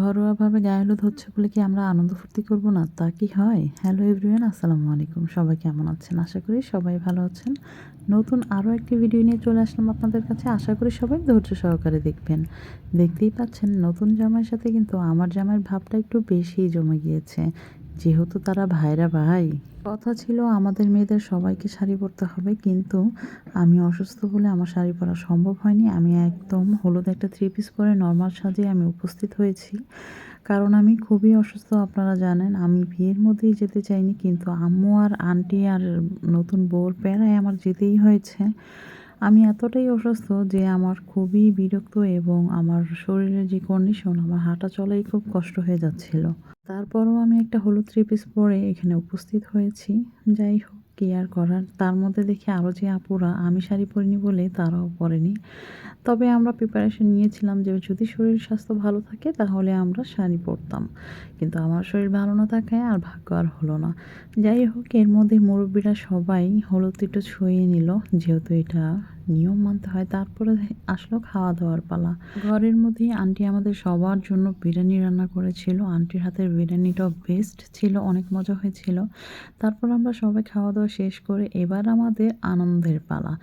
ঘরোয়াভাবে গায়ে হলুদ হচ্ছে বলে কি আমরা আনন্দ ফুর্তি করব না? তা কি হয়? হ্যালো এভরিওয়ান আসসালামু আলাইকুম। সবাই কেমন আছেন? আশা করি সবাই ভালো আছেন। নতুন আরও একটি ভিডিও নিয়ে চলে আসলাম আপনাদের কাছে। আশা করি সবাই ধৈর্য সহকারে দেখবেন। দেখতেই পাচ্ছেন নতুন জামাইয়ের সাথে কিন্তু আমার জামাইয়ের ভাবটা একটু বেশি জমে গিয়েছে। যেহেতু তারা ভাইরা ভাই, কথা ছিল আমাদের মেয়েদের সবাইকে শাড়ি পরতে হবে, কিন্তু আমি অসুস্থ বলে আমার শাড়ি পরা সম্ভব হয়নি। আমি একদম হলুদ একটা থ্রি পিস পরে নর্মাল সাজে আমি উপস্থিত হয়েছি। কারণ আমি খুবই অসুস্থ, আপনারা জানেন। আমি বিয়ের মধ্যেই যেতে চাইনি, কিন্তু আম্মু আর আন্টি আর নতুন বউর প্যারায় আমার যেতেই হয়েছে। আমি এতটাই অসুস্থ যে আমার খুবই বিরক্ত এবং আমার শরীরের যে কন্ডিশন আমার হাঁটা চলাই খুব কষ্ট হয়ে যাচ্ছিল। তারপরও আমি একটা হলুদ থ্রি পিস পরে এখানে উপস্থিত হয়েছি। যাই হোক, কি আর করার? তার মধ্যে দেখি আরও যে আপুরা, আমি শাড়ি পরিনি বলে তারাও পরেনি। তবে আমরা প্রিপারেশন নিয়েছিলাম যে যদি শরীর স্বাস্থ্য ভালো থাকে তাহলে আমরা শাড়ি পরতাম। কিন্তু আমার শরীর ভালো না থাকায় আর ভাগ্য আর হলো না। যাই হোক, এর মধ্যে মুরব্বীরা সবাই হলুদ একটু ছুঁয়ে নিল, যেহেতু এটা নিয়ম মানতে হয়। তারপরে আসলো খাওয়া দাওয়ার পালা। ঘরের মধ্যেই আন্টি আমাদের সবার জন্য বিরিয়ানি রান্না করেছিল। আন্টির হাতের বিরিয়ানিটাও বেস্ট ছিল, অনেক মজা হয়েছিল। তারপর আমরা সবাই খাওয়া দাওয়া শেষ করে এবার আমাদের আনন্দের পালা।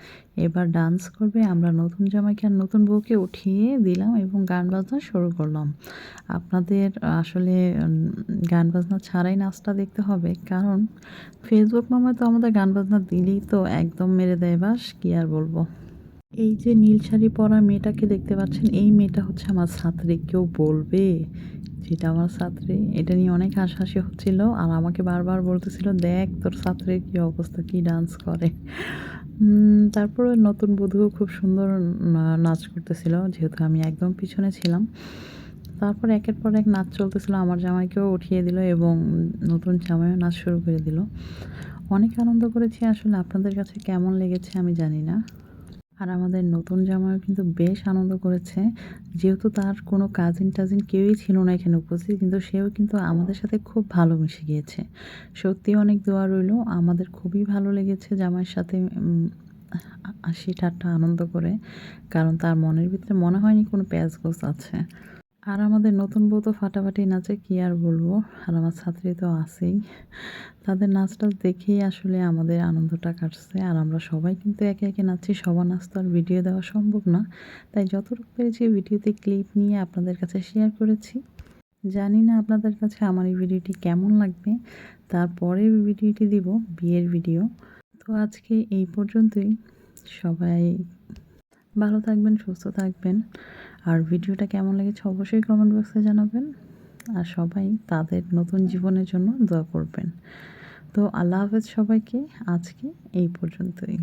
এবার ডান্স করবে, আমরা নতুন জামাইকে আর নতুন বউকে উঠিয়ে দিলাম এবং গান বাজনা শুরু করলাম। আপনাদের আসলে গান বাজনা ছাড়াই নাচটা দেখতে হবে, কারণ ফেসবুক মামায় তো আমাদের গান বাজনা দিলেই তো একদম মেরে দেয়, বাস কি আর বলব? এই যে নীল শাড়ি পরা মেয়েটাকে দেখতে পাচ্ছেন, এই মেয়েটা হচ্ছে আমার ছাত্রী। কেউ বলবে যেটা আমার ছাত্রী? এটা নিয়ে অনেক হাসাহাসি হচ্ছিল আর আমাকে বারবার বলতেছিল, দেখ তোর ছাত্রীর কী অবস্থা, কী ডান্স করে? তারপরে নতুন বধূও খুব সুন্দর নাচ করতেছিল, যেহেতু আমি একদম পিছনে ছিলাম। তারপর একের পর এক নাচ চলতেছিল, আমার জামাইকেও উঠিয়ে দিল এবং নতুন জামাইও নাচ শুরু করে দিল। অনেক আনন্দ করেছি, আসলে আপনাদের কাছে কেমন লেগেছে আমি জানি না। আর আমাদের নতুন জামাইও কিন্তু বেশ আনন্দ করেছে। যেহেতু তার কোনো কাজিন টাজিন কেউই ছিল না এখানে উপস্থিত, কিন্তু সেও কিন্তু আমাদের সাথে খুব ভালো মিশে গিয়েছে। সত্যি অনেক দোয়া রইল। আমাদের খুবই ভালো লেগেছে জামাইয়ের সাথে হাসি ঠাট্টা আনন্দ করে, কারণ তার মনের ভিতরে মনে হয়নি কোনো প্যাঁচ গোছ আছে। আর আমাদের নতুন বউ তো ফাটাফাটি নাচে, কি আর বলব? আর আমার ছাত্রী তো আছেই। তাদের নাচটা দেখেই আসলে আমাদের আনন্দটা কাটছে। আর আমরা সবাই কিন্তু একে একে নাচছি। সবার নাচ তো আর ভিডিও দেওয়া সম্ভব না। তাই যতটুকু পেরেছি ভিডিওতে ক্লিপ নিয়ে আপনাদের কাছে শেয়ার করেছি। জানি না আপনাদের কাছে আমার এই ভিডিওটি কেমন লাগবে। তারপরে ভিডিওটি দিব, বিয়ের ভিডিও। তো আজকে এই পর্যন্তই। সবাই ভালো থাকবেন, সুস্থ থাকবেন। আর ভিডিওটা কেমন লেগেছে অবশ্যই কমেন্ট বক্সে জানাবেন। আর সবাই তাদের নতুন জীবনের জন্য দোয়া করবেন। তো আল্লাহ হাফেজ সবাইকে আজকে এই পর্যন্তই।